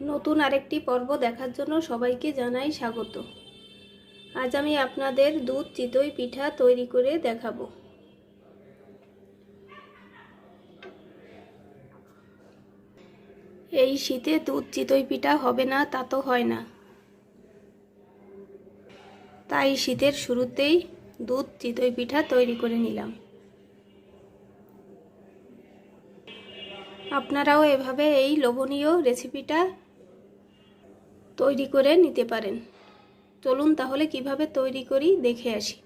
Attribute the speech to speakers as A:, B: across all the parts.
A: নতুন আরেকটি পর্ব দেখার জন্য সবাইকে জানাই স্বাগত। আজ আমি আপনাদের দুধ চিতই পিঠা তৈরি করে দেখাবো। এই শীতে দুধ চিতই পিঠা হবে না, তা তো হয় না। তাই শীতের শুরুতেই দুধ চিতই পিঠা তৈরি করে নিলাম। আপনারাও এভাবে এই লোভনীয় রেসিপিটা তৈরি করে নিতে পারেন। চলুন তাহলে কীভাবে তৈরি করি দেখে আসি।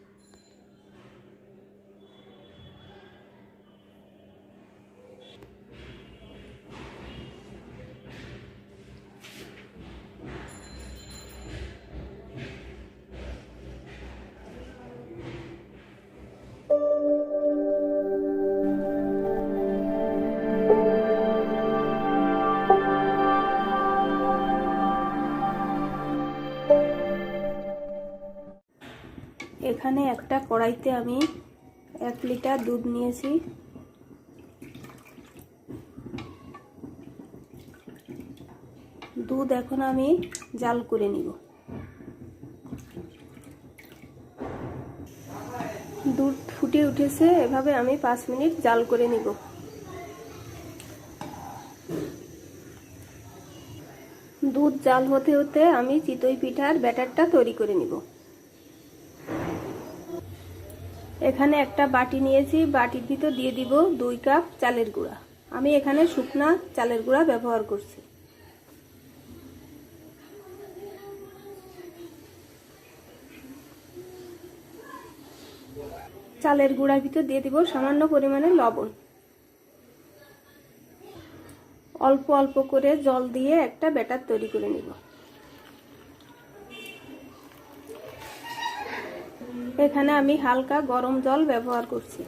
A: এখানে একটা কড়াইতে আমি এক লিটার দুধ নিয়েছি। দুধ এখন আমি জাল করে নিব। দুধ ফুটে উঠেছে, এভাবে আমি পাঁচ মিনিট জাল করে নিব। দুধ জাল হতে হতে আমি চিতই পিঠার ব্যাটারটা তৈরি করে নিব। এখানে একটা বাটি নিয়েছি, বাটির ভিতর দিয়ে দিব দুই কাপ চালের গুঁড়া। আমি এখানে শুকনা চালের গুঁড়া ব্যবহার করছি। চালের গুঁড়ার ভিতর দিয়ে দিব সামান্য পরিমাণে লবণ। অল্প অল্প করে জল দিয়ে একটা ব্যাটার তৈরি করে নিব। এখানে আমি হালকা গরম জল ব্যবহার করছি।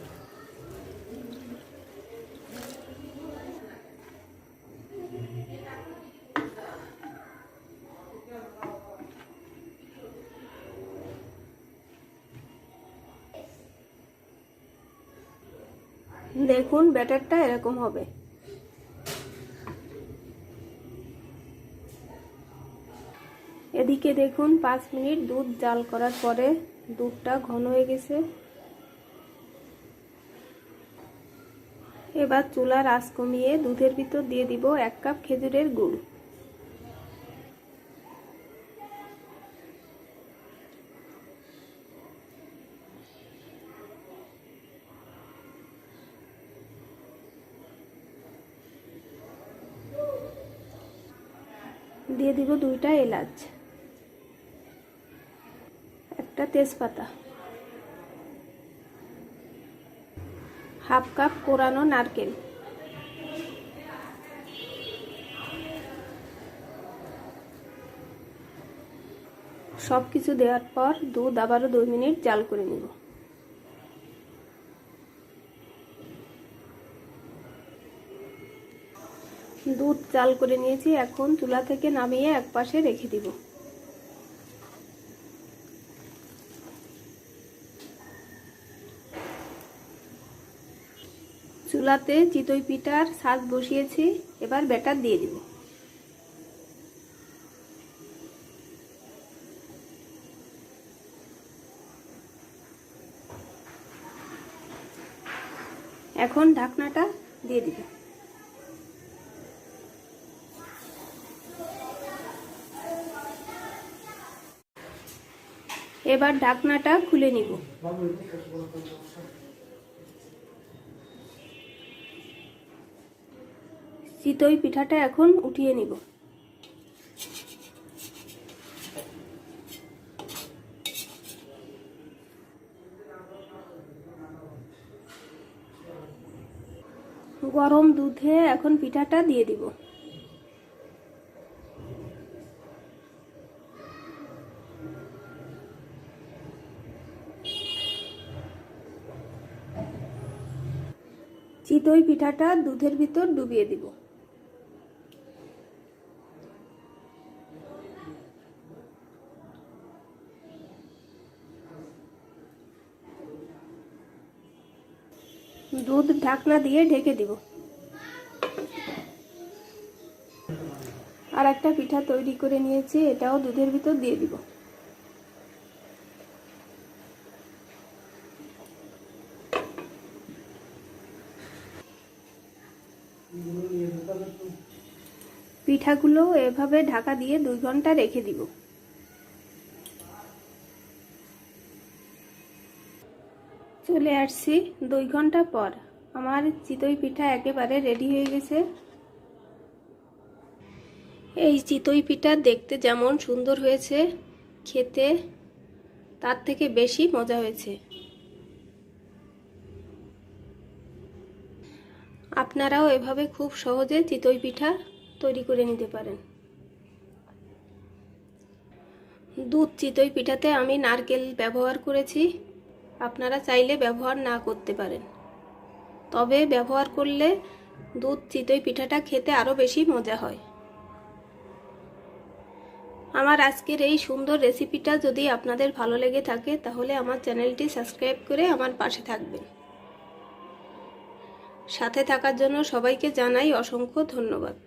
A: দেখুন, ব্যাটারটা এরকম হবে। এদিকে দেখুন, পাঁচ মিনিট দুধ জাল করার পরে দুধটা ঘন হয়ে গেছে। এবার চুলার আঁচ কমিয়ে দুধের ভিতর দিয়ে দিব এক কাপ খেজুরের গুড়। দিয়ে দিব দুইটা এলাচ একটা তেজপাতা। হাফ কাপ কোরানো নারকেল। সব কিছু দেওয়ার পর দুধ আবারও দুই মিনিট জাল করে নিব। দুধ জাল করে নিয়েছি, এখন চুলা থেকে নামিয়ে এক পাশে রেখে দিব। চুলাতে চিতই পিঠার শাক বসিয়েছি, এবার ব্যাটার দিয়ে দিব। এখন ঢাকনাটা দিয়ে দিব। এবার ঢাকনাটা খুলে নিব। চিতই পিঠাটা এখন উঠিয়ে নিব। গরম দুধে এখন পিঠাটা দিয়ে দিব। চিতই পিঠাটা দুধের ভিতর ডুবিয়ে দিব। দুধ ঢাকনা দিয়ে ঢেকে দিব। আর একটা পিঠা তৈরি করে নিয়েছি, এটাও দুধের ভিতর দিয়ে দিব। পিঠাগুলো এভাবে ঢাকা দিয়ে দুই ঘণ্টা রেখে দিব। চলে আসছি দুই ঘণ্টা পর। আমার চিতই পিঠা একেবারে রেডি হয়ে গেছে। এই চিতই পিঠা দেখতে যেমন সুন্দর হয়েছে, খেতে তার থেকে বেশি মজা হয়েছে। আপনারাও এভাবে খুব সহজে চিতই পিঠা তৈরি করে নিতে পারেন। দুধ চিতই পিঠাতে আমি নারকেল ব্যবহার করেছি। আপনারা চাইলে ব্যবহার না করতে পারেন। তবে ব্যবহার করলে দুধ চিতই পিঠাটা খেতে আরও বেশি মজা হয়। আমার আজকের এই সুন্দর রেসিপিটা যদি আপনাদের ভালো লেগে থাকে, তাহলে আমার চ্যানেলটি সাবস্ক্রাইব করে আমার পাশে থাকবেন। সাথে থাকার জন্য সবাইকে জানাই অসংখ্য ধন্যবাদ।